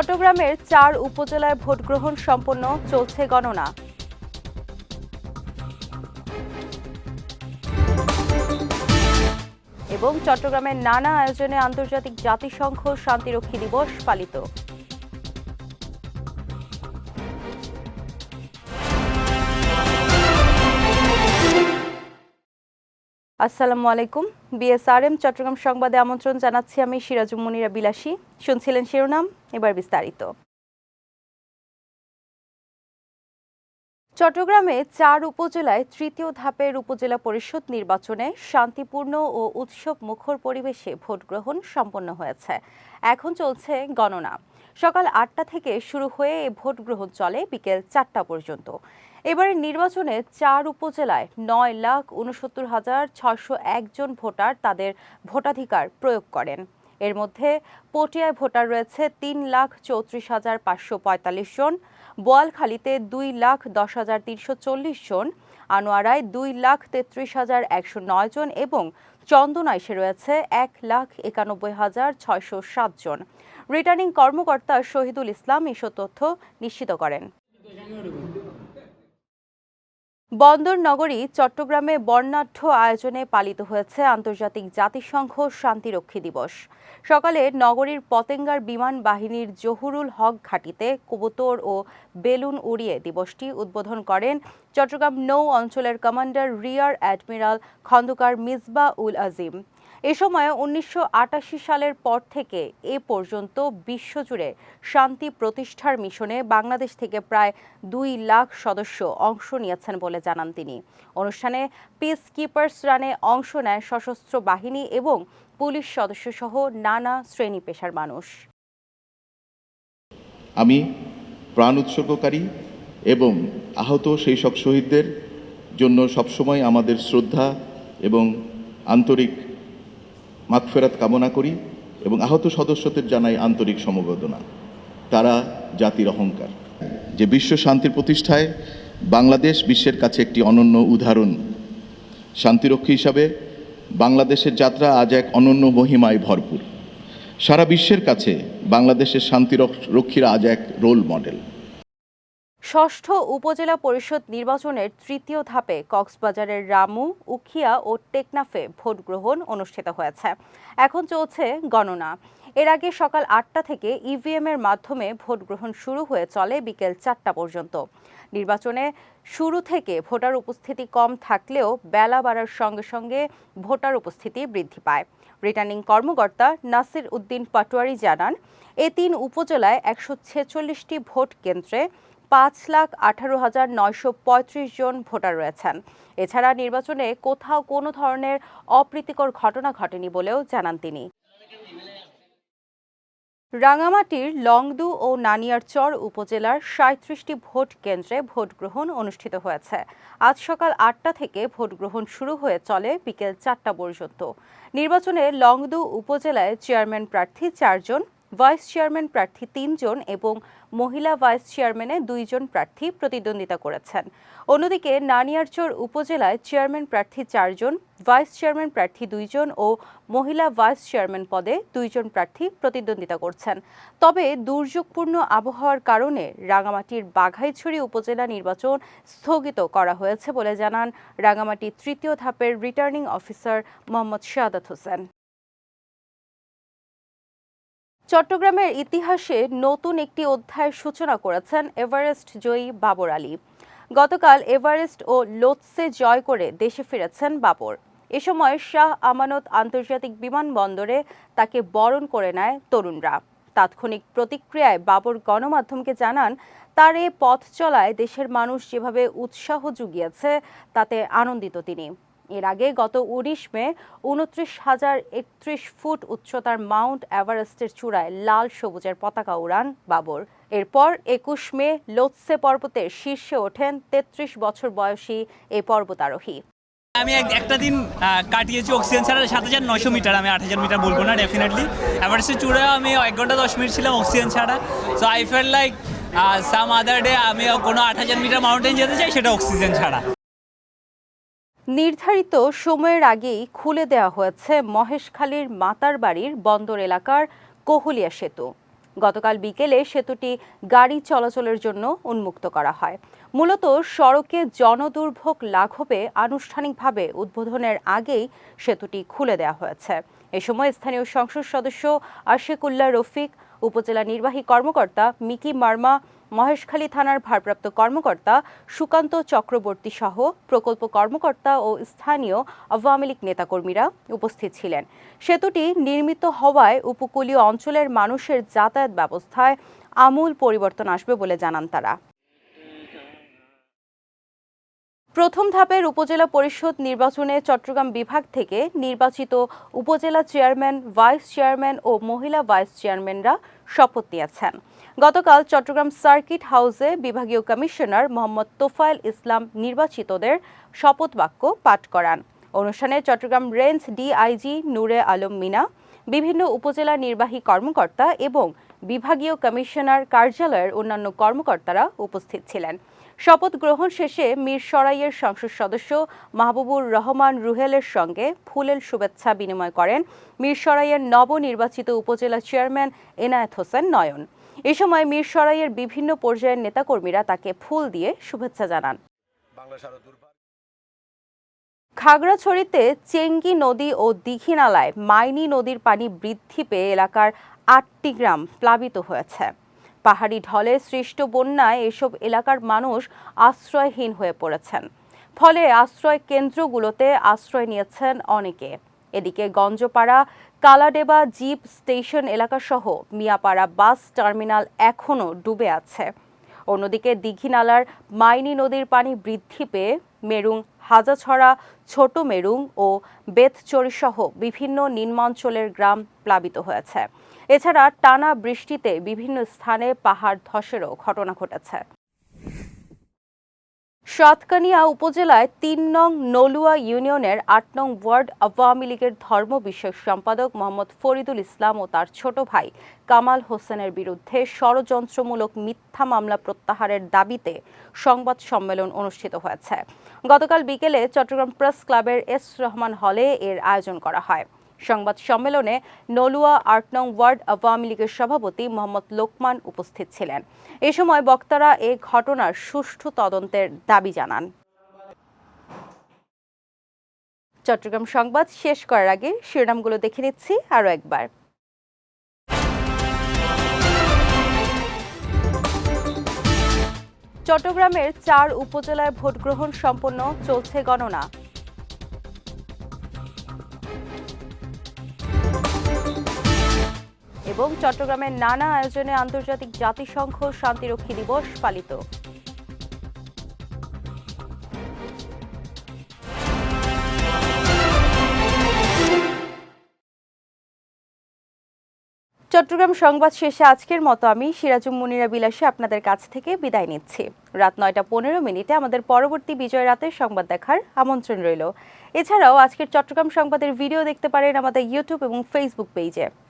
চট্টগ্রামের চার উপজেলায় ভোট গ্রহণ সম্পন্ন চলছে গণনা। এবং চট্টগ্রামের নানা আয়োজনে আন্তর্জাতিক জাতিসংঘ শান্তিরক্ষী দিবস পালিত। আসসালামু আলাইকুম। বিএসআরএম, চট্টগ্রাম সংবাদে আমন্ত্রণ জানাচ্ছি আমি সিরাজুম মুনিরা বিলাসী। শুনছিলেন শিরোনাম, এবার বিস্তারিত। চট্টগ্রামে চার উপজেলায় তৃতীয় ধাপের উপজেলা পরিষদ নির্বাচনে শান্তিপূর্ণ ও উৎসব মুখর পরিবেশে ভোট গ্রহণ সম্পন্ন হয়েছে। এখন চলছে গণনা। সকাল আটটা থেকে শুরু হয়ে ভোট গ্রহণ চলে বিকেল চারটা পর্যন্ত। এবারের নির্বাচনে চার উপজেলায় নয় লাখ উনসত্তর হাজার ছশো একজন ভোটার তাদের ভোটাধিকার প্রয়োগ করেন। এর মধ্যে পটিয়ায় ভোটার রয়েছে তিন লাখ চৌত্রিশ হাজার পাঁচশো পঁয়তাল্লিশ জন, বোয়ালখালীতে দুই লাখ দশ হাজার তিনশো চল্লিশ জন আনোয়ারায় দুই লাখ তেত্রিশ হাজার একশো নয় জন এবং চন্দনাইশে রয়েছে এক লাখ একানব্বই হাজার ছয়শো সাতজন রিটার্নিং কর্মকর্তা শহীদুল ইসলাম এসব তথ্য নিশ্চিত করেন। বন্দর নগরী চট্টগ্রামে বর্ণাঢ্য আয়োজনে পালিত হয়েছে আন্তর্জাতিক জাতিসংঘ শান্তিরক্ষী দিবস। সকালে নগরীর পতেঙ্গার বিমান বাহিনীর জহুরুল হক ঘাটিতে কবুতর ও বেলুন উড়িয়ে দিবসটি উদ্বোধন করেন চট্টগ্রাম নৌ অঞ্চলের commander rear admiral Khondokar Misba Ul Azim. এ সময় উনিশশো আটাশি সালের পর থেকে এ পর্যন্ত বিশ্বজুড়ে শান্তি প্রতিষ্ঠার মিশনে বাংলাদেশ থেকে প্রায় দুই লাখ সদস্য অংশ নিয়েছেন বলে জানান তিনি। অনুষ্ঠানে পিস কিপার্স রানে অংশ নেয় সশস্ত্র বাহিনী এবং পুলিশ সদস্যসহ নানা শ্রেণি পেশার মানুষ। আমি প্রাণ উৎসর্গকারী এবং আহত সেই সব শহীদদের জন্য সবসময় আমাদের শ্রদ্ধা এবং আন্তরিক মাগফেরাত কামনা করি এবং আহত সদস্যদের জানাই আন্তরিক সমবেদনা। তারা জাতির অহংকার। যে বিশ্ব শান্তির প্রতিষ্ঠায় বাংলাদেশ বিশ্বের কাছে একটি অনন্য উদাহরণ। শান্তিরক্ষী হিসাবে বাংলাদেশের যাত্রা আজ এক অনন্য মহিমায় ভরপুর। সারা বিশ্বের কাছে বাংলাদেশের শান্তি রক্ষীরা আজ এক রোল মডেল ষষ্ঠ উপজেলা পরিষদ নির্বাচনের তৃতীয় ধাপে কক্সবাজারের রামু, উখিয়া ও টেকনাফে ভোট গ্রহণ অনুষ্ঠিত হয়েছে। এখন চলছে গণনা। এর আগে সকাল আটটা থেকে ইভিএম এর মাধ্যমে ভোট গ্রহণ শুরু হয়ে চলে বিকেল চারটা পর্যন্ত। নির্বাচনে শুরু থেকে ভোটার উপস্থিতি কম থাকলেও বেলা বাড়ার সঙ্গে সঙ্গে ভোটার উপস্থিতি বৃদ্ধি পায়। রিটার্নিং কর্মকর্তা নাসির উদ্দিন পাটোয়ারি জানান, এ তিন উপজেলায় একশো ছেচল্লিশটি ভোট কেন্দ্রে পাঁচ লাখ আঠারো হাজার নয়শো পঁয়ত্রিশ জন ভোটার রয়েছেন। এছাড়া নির্বাচনে কোথাও কোনো ধরনের অপ্রীতিকর ঘটনা ঘটেনি বলেও জানান তিনি। রাঙামাটির লংদু ও নানিয়ারচর উপজেলার সাঁত্রিশটি ভোট কেন্দ্রে ভোট গ্রহণ অনুষ্ঠিত হয়েছে। আজ সকাল আটটা থেকে ভোট গ্রহণ শুরু হয়ে চলে বিকেল চারটা পর্যন্ত। নির্বাচনে লংদু উপজেলায় চেয়ারম্যান প্রার্থী চারজন ভাইস চেয়ারম্যান প্রার্থী তিনজন এবং মহিলা ভাইস চেয়ারম্যানে দুইজন প্রার্থী প্রতিদ্বন্দ্বিতা করেছেন। অন্যদিকে নানিয়ারচর উপজেলায় চেয়ারম্যান প্রার্থী চারজন, ভাইস চেয়ারম্যান প্রার্থী দুইজন ও মহিলা ভাইস চেয়ারম্যান পদে দুইজন প্রার্থী প্রতিদ্বন্দ্বিতা করছেন। তবে দুর্যোগপূর্ণ আবহাওয়ার কারণে রাঙামাটির বাঘাইছড়ি উপজেলা নির্বাচন স্থগিত করা হয়েছে বলে জানান রাঙামাটি তৃতীয় ধাপের রিটার্নিং অফিসার মোহাম্মদ শাহাদাত হোসেন। চট্টগ্রামের ইতিহাসে নতুন একটি অধ্যায়ের সূচনা করেছেন এভারেস্ট জয়ী বাবর আলী। গতকাল এভারেস্ট ও লোৎসে জয় করে দেশে ফিরেছেন বাবর। এ সময় শাহ আমানত আন্তর্জাতিক বিমানবন্দরে তাকে বরণ করে নেয় তরুণরা। তাৎক্ষণিক প্রতিক্রিয়ায় বাবর গণমাধ্যমকে জানান, তার এ পথ চলায় দেশের মানুষ যেভাবে উৎসাহ জুগিয়েছে, তাতে আনন্দিত তিনি। এর আগে গত উনিশ মে উনত্রিশ হাজার একত্রিশ ফুট উচ্চতার মাউন্ট এভারেস্টের চূড়ায় লাল সবুজের পতাকা উড়ান বাবর। এরপর একুশ মে লোৎসে পর্বতের শীর্ষে ওঠেন তেত্রিশ বছর বয়সী এই পর্বতারোহী। আমি এক- একটা দিন কাটিয়েছি অক্সিজেন ছাড়া, সাত হাজার নয়শো মিটার, আমি আট হাজার মিটার বলব না ডেফিনেটলি এভারেস্টের চূড়ে আমি এক ঘণ্টা দশ মিনিট ছিলাম অক্সিজেন ছাড়া। So I fell like some other day আমি কোনো আট হাজার মিটার মাউন্টেন যেতে চাই, সেটা অক্সিজেন ছাড়া। নির্ধারিত সময়ের আগেই খুলে দেওয়া হয়েছে মহেশখালীর মাতার বাড়ির বন্দর এলাকার কোহুলিয়া সেতু। গতকাল বিকেলে সেতুটি গাড়ি চলাচলের জন্য উন্মুক্ত করা হয়। মূলত সড়কে জনদুর্ভোগ লাঘবে আনুষ্ঠানিকভাবে উদ্বোধনের আগেই সেতুটি খুলে দেওয়া হয়েছে। এ সময় স্থানীয় সংসদ সদস্য আশেকুল্লাহ রফিক উপজেলা নির্বাহী কর্মকর্তা মিকি মার্মা, মহেশখালী থানার ভারপ্রাপ্ত কর্মকর্তা সুকান্ত চক্রবর্তী সহ প্রকল্প কর্মকর্তা ও স্থানীয় আওয়ামী লীগ নেতাকর্মীরা উপস্থিত ছিলেন। সেতুটি নির্মিত হওয়ায় উপকূলীয় অঞ্চলের মানুষের যাতায়াত ব্যবস্থায় আমূল পরিবর্তন আসবে বলে জানান তারা। প্রথম ধাপের উপজেলা পরিষদ নির্বাচনে চট্টগ্রাম বিভাগ থেকে নির্বাচিত উপজেলা চেয়ারম্যান, ভাইস চেয়ারম্যান ও মহিলা ভাইস চেয়ারম্যানরা শপথ নিয়েছেন। গতকাল চট্টগ্রাম সার্কিট হাউসে বিভাগীয় কমিশনার মোহাম্মদ তোফায়েল ইসলাম নির্বাচিতদের শপথ বাক্য পাঠ করান। অনুষ্ঠানে চট্টগ্রাম রেঞ্জ ডিআইজি নূরে আলম মিনা, বিভিন্ন উপজেলা নির্বাহী কর্মকর্তা এবং বিভাগীয় কমিশনার কার্যালয়ের অন্যান্য কর্মকর্তারা উপস্থিত ছিলেন। শপথ গ্রহণ শেষে মিরসরাইয়ের সংসদ সদস্য মাহবুবুর রহমান রুহেলের সঙ্গে ফুলের শুভেচ্ছা বিনিময় করেন মিরসরাইয়ের নবনির্বাচিত উপজেলা চেয়ারম্যান এনায়েত হোসেন নয়ন। এ সময় মিরসরাইয়ের বিভিন্ন পর্যায়ের নেতাকর্মীরা তাকে ফুল দিয়ে শুভেচ্ছা জানান। খাগড়াছড়িতে চেঙ্গি নদী ও দীঘিনালায় মাইনি নদীর পানি বৃদ্ধি পেয়ে এলাকার আটটি গ্রাম প্লাবিত হয়েছে। পাহাড়ি ঢলে সৃষ্ট বন্যায় এসব এলাকার মানুষ আশ্রয়হীন হয়ে পড়েছেন। ফলে আশ্রয় কেন্দ্রগুলোতে আশ্রয় নিয়েছেন অনেকে। এদিকে গঞ্জপাড়া, কালাডেবা, জিপ স্টেশন এলাকাসহ মিয়াপাড়া বাস টার্মিনাল এখনও ডুবে আছে। অন্যদিকে দীঘিনালার মাইনি নদীর পানি বৃদ্ধি পেয়ে মেরুং হাজাছড়া, ছোট মেরুং ও বেতচরিসহ বিভিন্ন নিম্নাঞ্চলের গ্রাম প্লাবিত হয়েছে। এছাড়া টানা বৃষ্টিতে বিভিন্ন স্থানে পাহাড় ধসেরও ঘটনা ঘটেছে। সাতকানিয়া উপজেলায় তিন নং নলুয়া ইউনিয়নের আট নং ওয়ার্ড আওয়ামী লীগের ধর্ম বিষয়ক সম্পাদক মোহাম্মদ ফরিদুল ইসলাম ও তার ছোট ভাই কামাল হোসেনের বিরুদ্ধে ষড়যন্ত্রমূলক মিথ্যা মামলা প্রত্যাহারের দাবিতে সংবাদ সম্মেলন অনুষ্ঠিত হয়েছে। গতকাল বিকেলে চট্টগ্রাম প্রেস ক্লাবের এস রহমান হলে এর আয়োজন করা হয়। সংবাদ সম্মেলনে নলুয়া আট নং ওয়ার্ড আওয়ামী লীগের সভাপতি মোহাম্মদ লোকমান উপস্থিত ছিলেন। এ সময় বক্তারা এ ঘটনার সুষ্ঠু তদন্তের দাবি জানান। চট্টগ্রাম সংবাদ শেষ করার আগে শিরোনামগুলো দেখে নিচ্ছি আরও একবার। চট্টগ্রামের চার উপজেলায় ভোট গ্রহণ সম্পন্ন চলছে গণনা। এবং চট্টগ্রামের নানা আয়োজনে আন্তর্জাতিক জাতিসংঘ শান্তিরক্ষী দিবস পালিত। চট্টগ্রাম সংবাদ শেষে আজকের মতো আমি সিরাজুম মুনিরা বিলাসী আপনাদের কাছ থেকে বিদায় নিচ্ছি। রাত নয়টা পনেরো মিনিটে আমাদের পরবর্তী বিজয় রাতের সংবাদ দেখার আমন্ত্রণ রইল। এছাড়াও আজকের চট্টগ্রাম সংবাদের ভিডিও দেখতে পারেন আমাদের ইউটিউব এবং ফেসবুক পেজে